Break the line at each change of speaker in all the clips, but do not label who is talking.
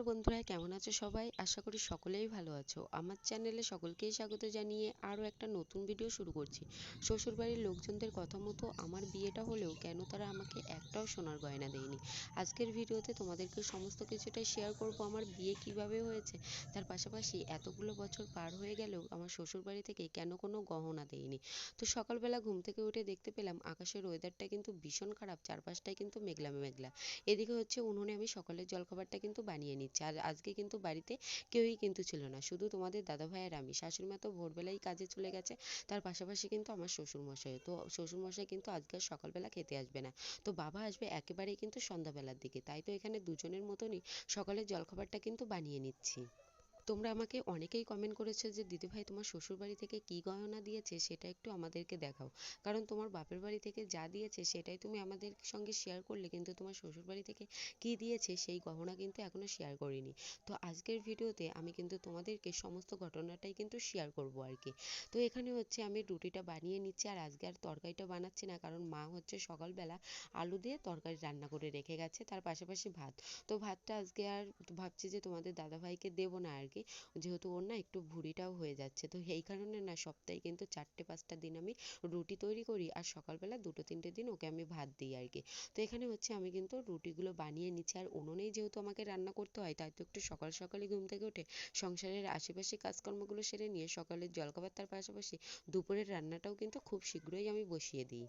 আছো সবাই? আশা করি সকলেই ভালো আছো। আমার চ্যানেলে সকলকেই স্বাগত জানিয়ে আরও একটা নতুন ভিডিও শুরু করছি। শ্বশুরবাড়ির লোকজনদের কথা মতো আমার বিয়েটা হলেও কেন তারা আমাকে একটাও সোনার গয়না দেয়নি। আজকের ভিডিওতে তোমাদেরকে সমস্ত কিছুটাই শেয়ার করব, আমার বিয়ে কীভাবে হয়েছে, তার পাশাপাশি এতগুলো বছর পার হয়ে গেলেও আমার শ্বশুরবাড়ি থেকে কেন কোনো গহনা দেয়নি। তো সকালবেলা ঘুম থেকে উঠে দেখতে পেলাম আকাশের ওয়েদারটা কিন্তু ভীষণ খারাপ, চারপাশটাই কিন্তু মেঘলা মেঘলা। এদিকে হচ্ছে উনুনে আমি সকালের জলখাবারটা কিন্তু বানিয়ে নিচ্ছি। আর আজকে কিন্তু বাড়িতে কেউই কিন্তু ছিল না। শুধু তোমাদের দাদা ভাই আর আমি। শাশুড়িমা তো ভোরবেলাই কাজে চলে গেছে। তার পাশাপাশি কিন্তু আমার শ্বশুরমশাই তো শ্বশুরমশাই কিন্তু আজকে সকালবেলা খেতে আসবে না। তো বাবা আসবে একেবারেই কিন্তু সন্ধ্যাবেলার দিকে। তাই তো এখানে দুজনের মতনই সকালের জলখাবারটা কিন্তু বানিয়ে নিচ্ছি। তোমরা আমাকে অনেকেই কমেন্ট করেছ যে, দিদিভাই, তোমার শ্বশুরবাড়ি থেকে কী গয়না দিয়েছে সেটা একটু আমাদেরকে দেখাও। কারণ তোমার বাপের বাড়ি থেকে যা দিয়েছে সেটাই তুমি আমাদের সঙ্গে শেয়ার করলে, কিন্তু তোমার শ্বশুরবাড়ি থেকে কী দিয়েছে সেই গহনা কিন্তু এখনও শেয়ার করিনি। তো আজকের ভিডিওতে আমি কিন্তু তোমাদেরকে সমস্ত ঘটনাটাই কিন্তু শেয়ার করব আর কি। তো এখানে হচ্ছে আমি রুটিটা বানিয়ে নিচ্ছি, আর আজকে আর তরকারিটা বানাচ্ছি না, কারণ মা হচ্ছে সকালবেলা আলু দিয়ে তরকারি রান্না করে রেখে গেছে, তার পাশাপাশি ভাত। তো ভাতটা আজকে আর ভাবছি যে তোমাদের দাদাভাইকে দেবো না আর কি যেহেতু ওর না একটু ভুঁড়িটাও হয়ে যাচ্ছে। তো এই কারণে না সপ্তাহে কিন্তু চারটে পাঁচটা দিন আমি রুটি তৈরি করি আর সকালবেলা দুটো তিনটে দিন ওকে আমি ভাত দিই আর কি। তো এখানে হচ্ছে আমি কিন্তু রুটিগুলো বানিয়ে নিচ্ছি আর উনুনেই যেহেতু আমাকে রান্না করতে হয় তাই তো একটু সকাল সকালই ঘুম থেকে উঠে সংসারের আশেপাশে কাজকর্মগুলো সেরে নিয়ে সকালের জলখাবার তার পাশাপাশি দুপুরের রান্নাটাও কিন্তু খুব শীঘ্রই আমি বসিয়ে দিই।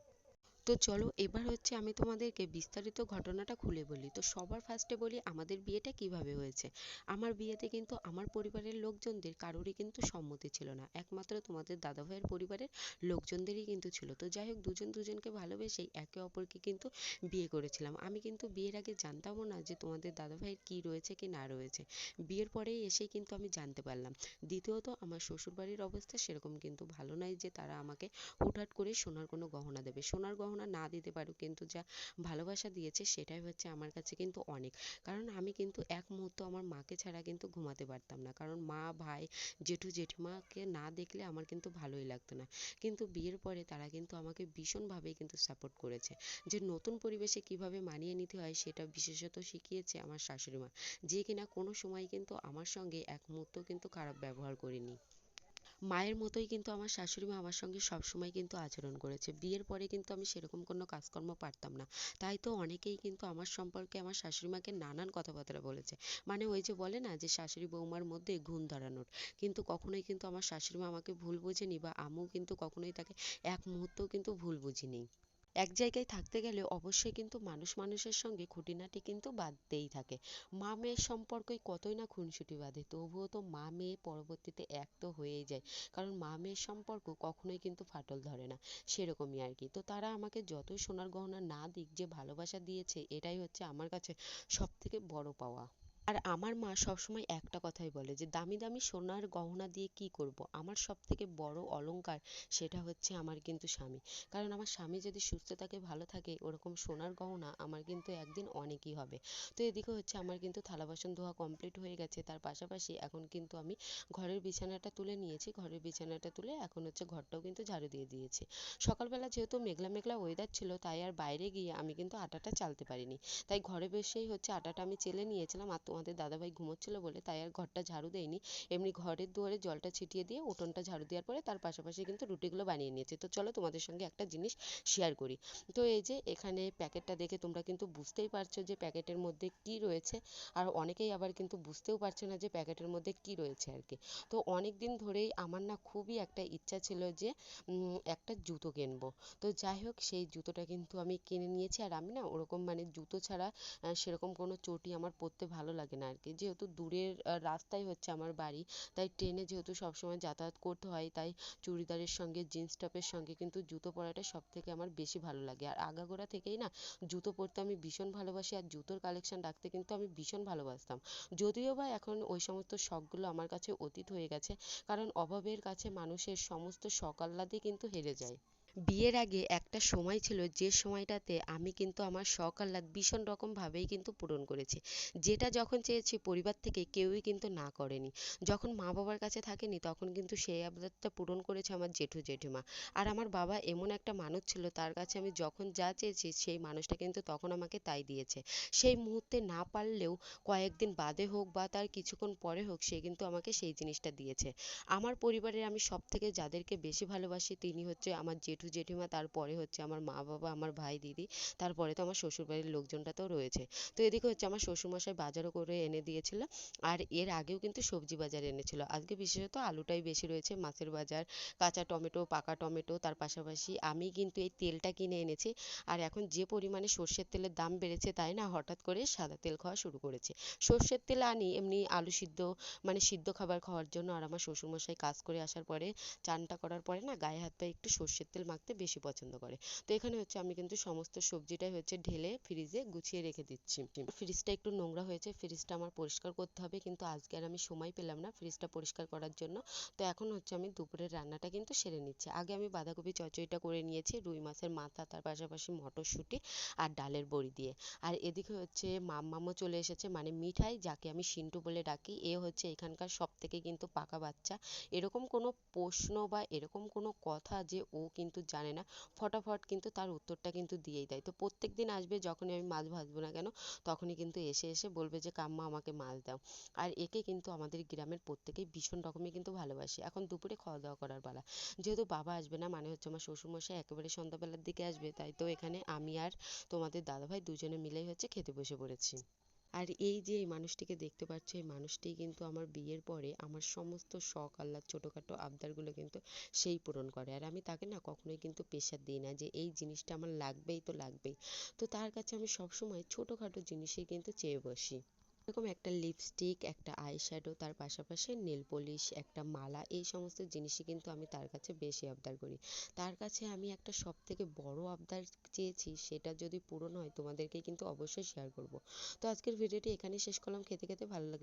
তো চলো এবার হচ্ছে আমি তোমাদেরকে বিস্তারিত ঘটনাটা খুলে বলি। তো সবার ফার্স্টে বলি, আমাদের বিয়েটা কীভাবে হয়েছে? আমার বিয়েতে কিন্তু আমার পরিবারের লোকজনদের কারোরই কিন্তু সম্মতি ছিল না। একমাত্র তোমাদের দাদাভাইয়ের পরিবারের লোকজনদেরই কিন্তু ছিল। তো যাই হোক, দুজন দুজনকে ভালোবেসেই একে অপরকে কিন্তু বিয়ে করেছিলাম। আমি কিন্তু বিয়ের আগে জানতামও না যে তোমাদের দাদাভাইয়ের কী রয়েছে কি না রয়েছে। বিয়ের পরেই এসেই কিন্তু আমি জানতে পারলাম। দ্বিতীয়ত, আমার শ্বশুরবাড়ির অবস্থা সেরকম কিন্তু ভালো নয় যে তারা আমাকে হুটহাট করে সোনার কোনো গহনা দেবে। সোনার গহনা না দিতে পারুক, কিন্তু যা ভালোবাসা দিয়েছে সেটাই হচ্ছে আমার কাছে কিন্তু অনেক। কারণ আমি কিন্তু এক মুহূর্ত আমার মাকে ছাড়া কিন্তু ঘুমাতে পারতাম না। কারণ মা, ভাই, জেঠু, জেঠিমাকে না দেখলে আমার কিন্তু ভালোই লাগতো না। কিন্তু বিয়ের পরে তারা কিন্তু আমাকে ভীষণভাবেই কিন্তু সাপোর্ট করেছে। যে নতুন পরিবেশে কীভাবে মানিয়ে নিতে হয় সেটা বিশেষত শিখিয়েছে আমার শাশুড়ি মা। যে কিনা কোনো সময় কিন্তু আমার সঙ্গে এক মুহূর্ত কিন্তু খারাপ ব্যবহার করেনি। মায়ের মতোই কিন্তু আমার শাশুড়ি মা আমার সঙ্গে সবসময় কিন্তু আচরণ করেছে। বিয়ের পরে কিন্তু আমি সেরকম কোনো কাজকর্ম পারতাম না। তাই তো অনেকেই কিন্তু আমার সম্পর্কে আমার শাশুড়ি মাকে নানান কথাবার্তা বলেছে। মানে ওই যে বলে না যে শাশুড়ি বৌমার মধ্যে ঘুণ ধরানোর। কিন্তু কখনোই কিন্তু আমার শাশুড়ি মা আমাকে ভুল বোঝেনি বা আমিও কিন্তু কখনোই তাকে এক মুহূর্তও কিন্তু ভুল বুঝিনি। এক জায়গায় থাকতে গেলে অবশ্যই কিন্তু মানুষ মানুষের সঙ্গে খুঁটিনাটি কিন্তু বাঁধতেই থাকে। মা মেয়ের সম্পর্কই কতই না খুনসুটি বাঁধে, তবুও তো মা মেয়ে পরবর্তীতে এক তো হয়েই যায়, কারণ মা মেয়ের সম্পর্ক কখনোই কিন্তু ফাটল ধরে না, সেরকমই আর কি। তো তারা আমাকে যতই সোনার গহনা না দিক যে ভালোবাসা দিয়েছে, এটাই হচ্ছে আমার কাছে সব থেকে বড় পাওয়া। আর আমার মা সবসময় একটা কথাই বলে যে, দামি দামি সোনার গহনা দিয়ে কি করব? আমার সব থেকে বড় অলংকার সেটা হচ্ছে আমার কিন্তু স্বামী। কারণ আমার স্বামী যদি সুস্থ থাকে, ভালো থাকে, ওরকম সোনার গহনা আমার কিন্তু একদিন অনেকই হবে। তো এদিকে হচ্ছে আমার কিন্তু থালা বাসন ধোয়া কমপ্লিট হয়ে গেছে। তার পাশাপাশি এখন কিন্তু আমি ঘরের বিছানাটা তুলে নিয়েছি। ঘরের বিছানাটা তুলে এখন হচ্ছে ঘরটাও কিন্তু ঝাড়ু দিয়ে দিয়েছি। সকালবেলা যেহেতু মেঘলা মেঘলা ওয়েদার ছিল, তাই আর বাইরে গিয়ে আমি কিন্তু আটাটা চালতে পারিনি। তাই ঘরে বসেই হচ্ছে আটাটা আমি চেলে নিয়েছিলাম। আর তোমাদের দাদাভাই ঘুমোচ্ছিল বলে তাই আর ঘরটা ঝাড়ু দেয়নি। এমনি ঘরের দুয়ারে জলটা ছিটিয়ে দিয়ে, উঠোনটা ঝাড়ু দেওয়ার পরে তার পাশাপাশি কিন্তু রুটিগুলো বানিয়ে নিয়েছি। তো চলো তোমাদের সঙ্গে একটা জিনিস শেয়ার করি। তো এই যে এখানে প্যাকেটটা দেখে তোমরা কিন্তু বুঝতেই পারছ যে প্যাকেটের মধ্যে কি রয়েছে। আর অনেকেই আবার কিন্তু বুঝতেও পারছে না যে প্যাকেটের মধ্যে কি রয়েছে আর কি। তো অনেক দিন ধরেই আমার না খুবই একটা ইচ্ছা ছিল যে একটা জুতো কিনবো। তো যাই হোক, সেই জুতোটা কিন্তু আমি কিনে নিয়েছি। আর আমি না ওরকম মানে জুতো ছাড়া সেরকম কোনো চটি আমার পরতে ভালো লাগে না আর কি যেহেতু দূরের রাস্তাই হচ্ছে আমার বাড়ি, তাই ট্রেনে যেহেতু সবসময় যাতায়াত করতে হয়, তাই চুড়িদারের সঙ্গে, জিন্স টপের সঙ্গে কিন্তু জুতো পরাটা সব থেকে আমার বেশি ভালো লাগে। আর আগাগোড়া থেকেই না, জুতো পরতে আমি ভীষণ ভালোবাসি, আর জুতোর কালেকশন রাখতে কিন্তু আমি ভীষণ ভালোবাসতাম। যদিও বা এখন ওই সমস্ত শখগুলো আমার কাছে অতীত হয়ে গেছে, কারণ অভাবের কাছে মানুষের সমস্ত শখ আহ্লাদই কিন্তু হেরে যায়। বিয়ের আগে একটা সময় ছিল যে সময়টাতে আমি কিন্তু আমার শখ আহ্লাদ ভীষণ রকম ভাবেই কিন্তু পূরণ করেছি। যেটা যখন চেয়েছি পরিবার থেকে কেউই কিন্তু না করেনি। যখন মা বাবার কাছে থাকেনি তখন কিন্তু সেই আবদারটা পূরণ করেছে আমার জেঠু জেঠিমা। আর আমার বাবা এমন একটা মানুষ ছিল তার কাছে আমি যখন যা চেয়েছি সেই মানুষটা কিন্তু তখন আমাকে তাই দিয়েছে। সেই মুহূর্তে না পারলেও কয়েকদিন বাদে হোক বা তার কিছুক্ষণ পরে হোক সে কিন্তু আমাকে সেই জিনিসটা দিয়েছে। আমার পরিবারের আমি সব থেকে যাদেরকে বেশি ভালোবাসি তিনি হচ্ছে আমার জেঠু জেঠিমা, তারপরে হচ্ছে আমার মা বাবা, আমার ভাই দিদি, তারপরে তো আমার শ্বশুরবাড়ির লোকজনটা তো রয়েছে। তো এদিকে হচ্ছে আমার শ্বশুরমশাই বাজারও করে এনে দিয়েছিল আর এর আগেও কিন্তু সবজি বাজার এনেছিল। আজকে বিশেষত আলুটাই বেশি রয়েছে, মাছের বাজার, কাঁচা টমেটো, পাকা টমেটো, তার পাশাপাশি আমি কিন্তু এই তেলটা কিনে এনেছি আর এখন যে পরিমাণে সর্ষের তেলের দাম বেড়েছে তাই না, হঠাৎ করে সাদা তেল খাওয়া শুরু করেছি। সর্ষের তেল আনি, এমনি আলু সিদ্ধ মানে সিদ্ধ খাবার খাওয়ার জন্য আর আমার শ্বশুরমশাই কাজ করে আসার পরে, চানটা করার পরে না, গায়ে হাত পায়ে একটু সর্ষের তেল মাখতে বেশি পছন্দ করে। তো এখানে হচ্ছে আমি কিন্তু সমস্ত সবজিটাই হচ্ছে ঢেলে ফ্রিজে গুছিয়ে রেখে দিচ্ছি। ফ্রিজটা একটু নোংরা হয়েছে ফ্রিজটা আমার পরিষ্কার করতে হবে, কিন্তু আজকে আর আমি সময় পেলাম না ফ্রিজটা পরিষ্কার করার জন্য। তো এখন হচ্ছে আমি দুপুরের রান্নাটা কিন্তু সেরে নিচ্ছি। আগে আমি বাঁধাকপি চচ্চড়িটা করে নিয়েছি, রুই মাছের মাথা, তার পাশাপাশি মটরশুঁটি আর ডালের বড়ি দিয়ে। আর এদিকে হচ্ছে মাম্মামও চলে এসেছে মানে মিঠাই, যাকে আমি সিন্টু বলে ডাকি, এ হচ্ছে এখানকার সব থেকে কিন্তু পাকা বাচ্চা। এরকম কোনো প্রশ্ন বা এরকম কোনো কথা যে ও কিন্তু জানে না। ফটাফট কিন্তু তার উত্তরটা কিন্তু দিয়েই দেয়। তো প্রত্যেক দিন আসবে যখনই আমি মাছ ভাজবো না কেন, তখনই কিন্তু এসে এসে বলবে যে, কাম্মা, আমাকে মাছ দাও। আর একে কিন্তু আমাদের গ্রামের প্রত্যেকেই ভীষণ রকমই কিন্তু ভালোবাসে। এখন দুপুরে খাওয়া দাওয়া করার পালা। যেহেতু বাবা আসবে না মানে হচ্ছে আমার শ্বশুরমশাই একেবারে সন্ধ্যাবেলার দিকে আসবে, তাই তো এখানে আমি আর তোমাদের দাদাভাই দুজনে মিলেই হচ্ছে খেতে বসে পড়েছি। আর এই যে এই মানুষটিকে দেখতে পাচ্ছ, এই মানুষটি কিন্তু আমার বিয়ের পরে আমার সমস্ত শখ আহ্লাদ ছোটোখাটো আবদারগুলো কিন্তু সেই পূরণ করে। আর আমি তাকে না কখনোই কিন্তু প্রেশার দিই না যে এই জিনিসটা আমার লাগবেই তো লাগবেই। তো তার কাছে আমি সবসময় ছোটোখাটো জিনিসই কিন্তু চেয়ে বসি। এরকম একটা লিপস্টিক একটা আইশ্যাডো তার পাশাপাশি নেল পলিশ একটা মালা, এই সমস্ত জিনিসই কিন্তু আমি তার কাছে বেশি আবদার করি। তার কাছে আমি একটা সব থেকে বড় আবদার চেয়েছি, সেটা যদি পূরণ হয় তোমাদেরকে কিন্তু অবশ্যই শেয়ার করব। তো আজকের ভিডিওটি এখানেই শেষ করলাম। খেতে খেতে ভালো লাগলে